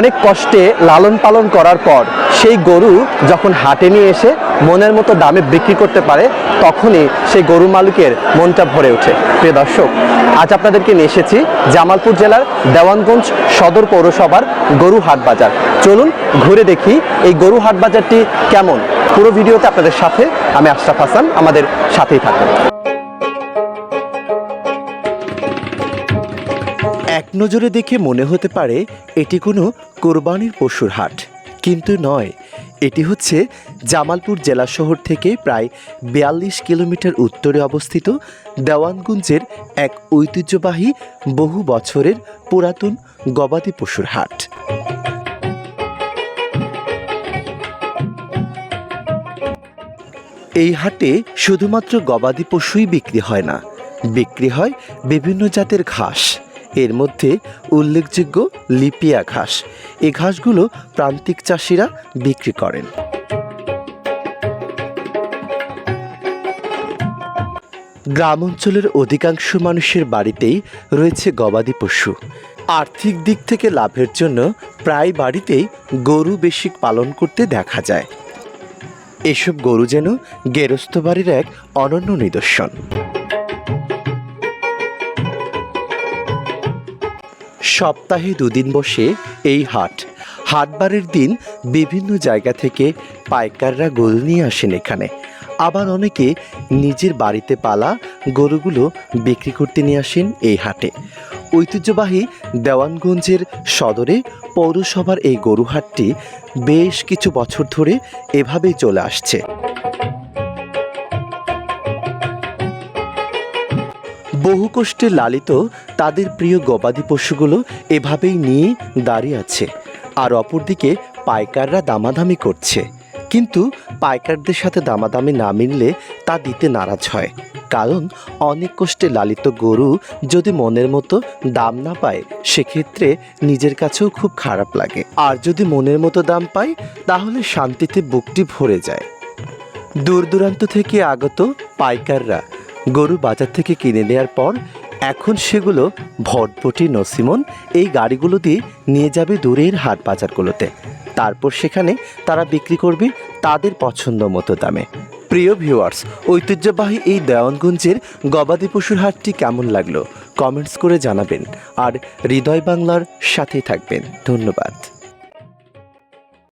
অনেক কষ্টে লালন পালন করার পর সেই গরু যখন হাটে নিয়ে এসে মনের মতো দামে বিক্রি করতে পারে, তখনই সেই গরু মালিকের মনটা ভরে ওঠে। প্রিয় দর্শক, আজ আপনাদেরকে নিয়ে এসেছি জামালপুর জেলার দেওয়ানগঞ্জ সদর পৌরসভার গরু হাট বাজার। চলুন ঘুরে দেখি এই গরু হাট বাজারটি কেমন। পুরো ভিডিওতে আপনাদের সাথে আমি আশরাফ হাসান, আমাদের সাথেই থাকুন। এক নজরে দেখে মনে হতে পারে এটি কোনো কোরবানির পশুর হাট। কিন্তু নয়, এটি হচ্ছে জামালপুর জেলা শহর থেকে প্রায় বিয়াল্লিশ কিলোমিটার উত্তরে অবস্থিত দেওয়ানগঞ্জের এক ঐতিহ্যবাহী বহু বছরের পুরাতন গবাদি পশুর হাট। এই হাটে শুধুমাত্র গবাদি পশুই বিক্রি হয় না, বিক্রি হয় বিভিন্ন জাতের ঘাস। এর মধ্যে উল্লেখযোগ্য লিপিয়া ঘাস। এ ঘাসগুলো প্রান্তিক চাষিরা বিক্রি করেন। গ্রাম অঞ্চলের অধিকাংশ মানুষের বাড়িতেই রয়েছে গবাদি পশু। আর্থিক দিক থেকে লাভের জন্য প্রায় বাড়িতেই গরু বেশি পালন করতে দেখা যায়। এসব গরু যেন গেরস্ত বাড়ির এক অনন্য নিদর্শন। সপ্তাহে দুদিন বসে এই হাট। হাটবারের দিন বিভিন্ন জায়গা থেকে পাইকাররা গরু নিয়ে আসেন এখানে। আবার অনেকে নিজের বাড়িতে পালা গরুগুলো বিক্রি করতে নিয়ে আসেন এই হাটে। ঐতিহ্যবাহী দেওয়ানগঞ্জের সদরে পৌরসভার এই গরু হাটটি বেশ কিছু বছর ধরে এভাবেই চলে আসছে। বহু কষ্টে লালিত তাদের প্রিয় গবাদি পশুগুলো এভাবেই নিয়ে দাঁড়িয়ে আছে। আর অপরদিকে পাইকাররা দামাদামি করছে। কিন্তু পাইকারদের সাথে দামাদামি না মিললে তা দিতে নারাজ হয়। কারণ অনেক কষ্টে লালিত গরু যদি মনের মতো দাম না পায়, সেক্ষেত্রে নিজের কাছেও খুব খারাপ লাগে। আর যদি মনের মতো দাম পায়, তাহলে শান্তিতে বুকটি ভরে যায়। দূর দূরান্ত থেকে আগত পাইকাররা গরু বাজার থেকে কিনে নেওয়ার পর এখন সেগুলো ভটভটি নসিমন এই গাড়িগুলো দিয়ে নিয়ে যাবে দূরের হাট বাজারগুলোতে। তারপর সেখানে তারা বিক্রি করবে তাদের পছন্দ মতো দামে। প্রিয় ভিউয়ার্স ঐতিহ্যবাহী এই দেওয়ানগঞ্জের গবাদি পশুর হাটটি কেমন লাগল? কমেন্টস করে জানাবেন। আর হৃদয় বাংলার সাথেই থাকবেন। ধন্যবাদ।